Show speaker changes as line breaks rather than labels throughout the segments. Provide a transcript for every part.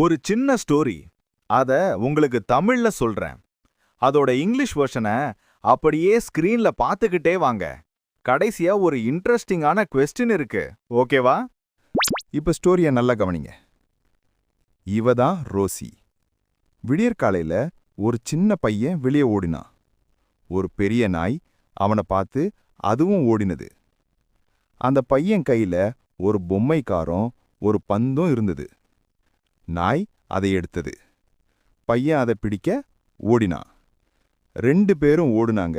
ஒரு சின்ன ஸ்டோரி அத உங்களுக்கு தமிழ்ல சொல்றேன். அதோட இங்கிலீஷ் வெர்ஷனை அப்படியே ஸ்கிரீன்ல பார்த்துக்கிட்டே வாங்க. கடைசியா ஒரு இன்ட்ரெஸ்டிங்கான கொஸ்டின் இருக்கு. ஓகேவா
இப்ப ஸ்டோரியை நல்லா கவனிங்க. இவ தான் ரோசி. விடியற்காலையில ஒரு சின்ன பையன் வெளியே ஓடினான் ஒரு பெரிய நாய் அவனை பார்த்து அதுவும் ஓடினது. அந்த பையன் கையில ஒரு பொம்மை காரம் ஒரு பந்தும் இருந்தது. நாய் அதை எடுத்தது. பையன் அதை பிடிக்க ஓடினான் ரெண்டு பேரும் ஓடுனாங்க.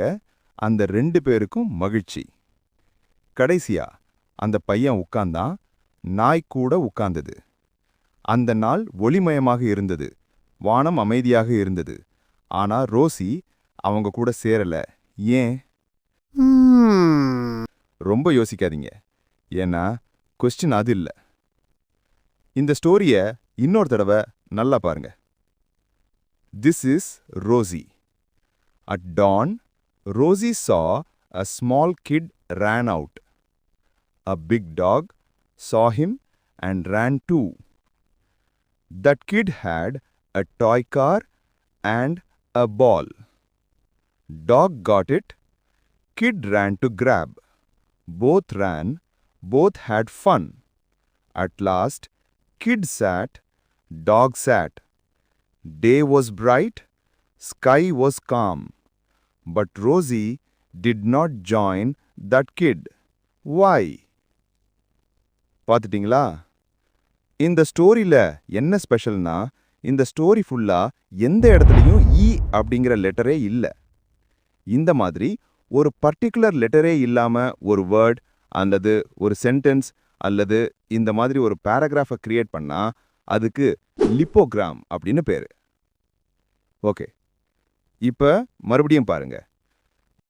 அந்த ரெண்டு பேருக்கும் மகிழ்ச்சி. கடைசியா அந்த பையன் உட்கார்ந்தான் நாய் கூட உட்கார்ந்தது அந்த நாள் ஒளிமயமாக இருந்தது. வானம் அமைதியாக இருந்தது. ஆனா ரோசி அவங்க கூட சேரல. ஏன்? ரொம்ப யோசிக்காதீங்க. ஏன்னா கொஸ்டின் அது இல்ல. இந்த ஸ்டோரிய இன்னொரு தடவை நல்லா பாருங்க this is Rosie at dawn Rosie saw a small kid ran out a big dog saw him and ran too. That kid had a toy car and a ball. Dog got it. Kid ran to grab. Both ran. Both had fun. At last, kid sat. Dog sat. Day was bright. Sky was calm. But Rosie did not join that kid. Why? பார்த்துட்டிங்களா இந்த ஸ்டோரியில் என்ன ஸ்பெஷல்னா இந்த story ஃபுல்லா எந்த இடத்துலையும் இ e அப்படிங்கிற லெட்டரே இல்ல இந்த மாதிரி ஒரு பர்டிகுலர் லெட்டரே இல்லாம ஒரு வேர்ட் அல்லது ஒரு சென்டென்ஸ் அல்லது இந்த மாதிரி ஒரு பேராகிராஃபை கிரியேட் பண்ணா அதுக்கு லிப்போகிராம் அப்படின்னு பேரு. ஓகே. இப்ப மறுபடியும் பாருங்க.